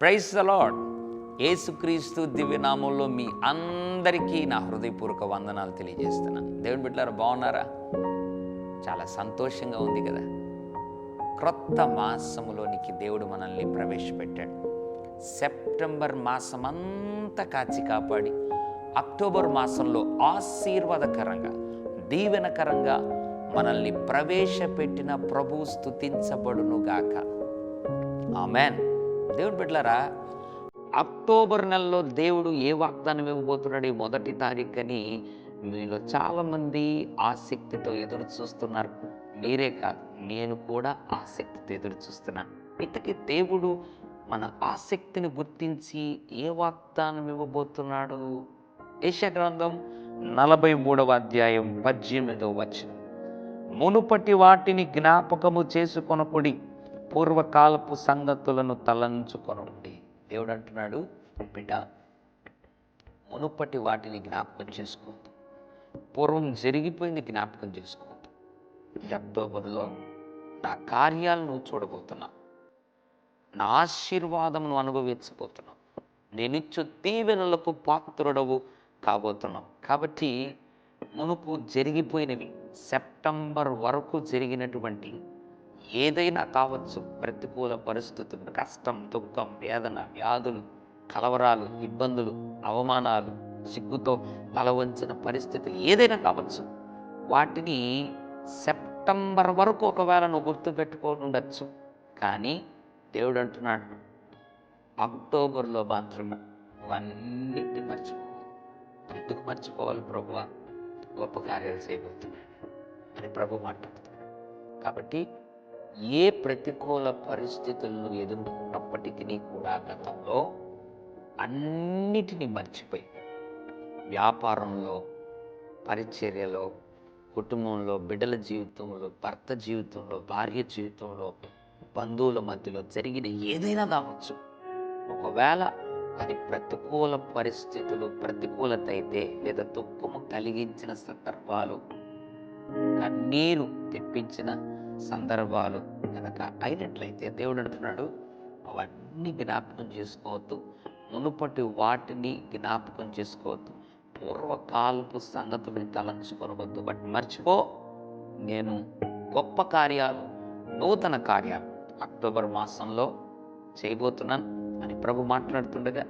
Price the lord ఏసుక్రీస్తు దివ్యనామంలో మీ అందరికీ నా హృదయపూర్వక వందనాలు తెలియజేస్తున్నాను. దేవుని బిడ్డారా బాగున్నారా? చాలా సంతోషంగా ఉంది కదా? క్రొత్త మాసములోనికి దేవుడు మనల్ని ప్రవేశపెట్టాడు. సెప్టెంబర్ మాసం అంతా కాచి కాపాడి అక్టోబర్ మాసంలో ఆశీర్వాదకరంగా దీవెనకరంగా మనల్ని ప్రవేశపెట్టిన ప్రభు స్థుతించబడునుగాక ఆమెన్. దేవుడు బిడ్డలారా అక్టోబర్ నెలలో దేవుడు ఏ వాగ్దానం ఇవ్వబోతున్నాడు ఈ మొదటి తారీఖుని మీలో చాలామంది ఆసక్తితో ఎదురు చూస్తున్నారు మీరే కాదు నేను కూడా ఆసక్తితో ఎదురు చూస్తున్నాను ఇంతకీ దేవుడు మన ఆసక్తిని గుర్తించి ఏ వాగ్దానం ఇవ్వబోతున్నాడు? యెషయా గ్రంథం నలభై మూడవ అధ్యాయం పద్దెనిమిదవ వచనం. మునుపటి వాటిని జ్ఞాపకము చేసుకొనకుడి పూర్వకాలపు సంగతులను తలంచుకొనండి. దేవుడు అంటున్నాడు బిడ్డ మునుపటి వాటిని జ్ఞాపకం చేసుకోవద్దు పూర్వం జరిగిపోయింది జ్ఞాపకం చేసుకోవద్దు ఎంతో అక్టోబర్లో నా కార్యాలను నువ్వు నా ఆశీర్వాదమును అనుభవించబోతున్నావు నేనిచ్చు దీవెనలకు పాత్రుడవు. కాబోతున్నాం. కాబట్టి మునుపు జరిగిపోయినవి సెప్టెంబర్ వరకు జరిగినటువంటి ఏదైనా కావచ్చు. ప్రతికూల పరిస్థితులు కష్టం దుఃఖం వేదన వ్యాధులు కలవరాలు ఇబ్బందులు అవమానాలు సిగ్గుతో తలవంచిన పరిస్థితులు ఏదైనా కావచ్చు. వాటిని సెప్టెంబర్ వరకు ఒకవేళ నువ్వు గుర్తుపెట్టుకొని ఉండొచ్చు. కానీ దేవుడు అంటున్నాడు అక్టోబర్లో మాత్రమే. అవన్నీ మర్చిపో. ఎందుకు మర్చిపోవాలి ప్రభు గొప్ప కార్యాలు చేయబోతున్నాడు అని ప్రభు మాట్లాడుతున్నాడు కాబట్టి ఏ ప్రతికూల పరిస్థితులను ఎదుర్కొన్నప్పటికీ కూడా గతంలో అన్నిటినీ మర్చిపోయి వ్యాపారంలో పరిచర్యలో కుటుంబంలో బిడ్డల జీవితంలో భర్త జీవితంలో భార్య జీవితంలో బంధువుల మధ్యలో జరిగిన ఏదైనా కావచ్చు ఒకవేళ అది ప్రతికూల పరిస్థితులు ప్రతికూలత అయితే లేదా దుఃఖము కలిగించిన సందర్భాలు కన్నీరు తెప్పించిన సందర్భాలు కనుక అయినట్లయితే దేవుడు అంటున్నాడు అవన్నీ జ్ఞాపకం చేసుకోవద్దు. మునుపటి వాటిని జ్ఞాపకం చేసుకోవద్దు. పూర్వకాలపు సంగతులను తలంచుకోవద్దు బట్ మర్చిపో నేను గొప్ప కార్యాలు నూతన కార్యాలు అక్టోబర్ మాసంలో చేయబోతున్నాను. అని ప్రభు మాట్లాడుతుండగా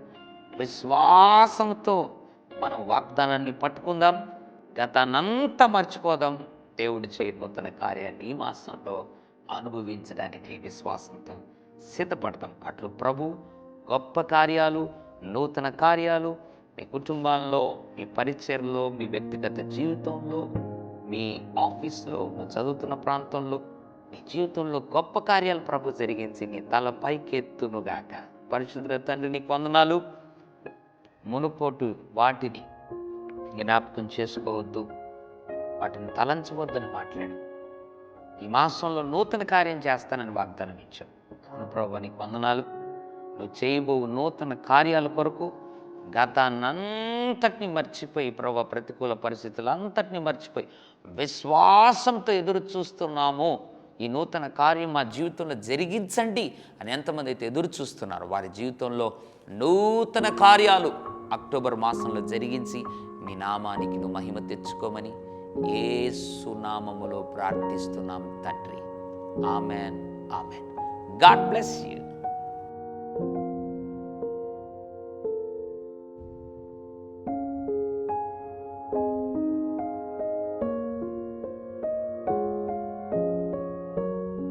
విశ్వాసంతో మనం వాగ్దానాన్ని పట్టుకుందాం గతనంతా మర్చిపోదాం. దేవుడు చేయబోతున్న కార్యాన్ని ఈ మాసంలో అనుభవించడానికి విశ్వాసంతో సిద్ధపడతాం. అట్లు ప్రభు గొప్ప కార్యాలు నూతన కార్యాలు మీ కుటుంబాల్లో మీ పరిచయంలో మీ వ్యక్తిగత జీవితంలో మీ ఆఫీస్లో చదువుతున్న ప్రాంతంలో నీ జీవితంలో గొప్ప కార్యాలు ప్రభు జరిగించి నీ తల పైకెత్తునుగాక పరిశుద్ధ తండ్రి నీకు వందనాలు. మునుపోటు వాటిని జ్ఞాపకం చేసుకోవద్దు. వాటిని తలంచవద్దని మాట్లాడు. ఈ మాసంలో నూతన కార్యం చేస్తానని వాగ్దానం ఇచ్చావు. ప్రభు నీకు వందనాలు. నువ్వు చేయబో నూతన కార్యాల కొరకు గతాన్నంతటిని మర్చిపోయి ప్రభా ప్రతికూల పరిస్థితులు అంతటిని మర్చిపోయి విశ్వాసంతో ఎదురు చూస్తున్నాము. ఈ నూతన కార్యం మా జీవితంలో జరిగించండి అని ఎంతమంది అయితే ఎదురు చూస్తున్నారు వారి జీవితంలో నూతన కార్యాలు అక్టోబర్ మాసంలో జరిగించి మీ నామానికి నువ్వు మహిమ తెచ్చుకోమని ఏ సునామములో ప్రార్థిస్తున్నాం తండ్రి. Amen amen. God bless you.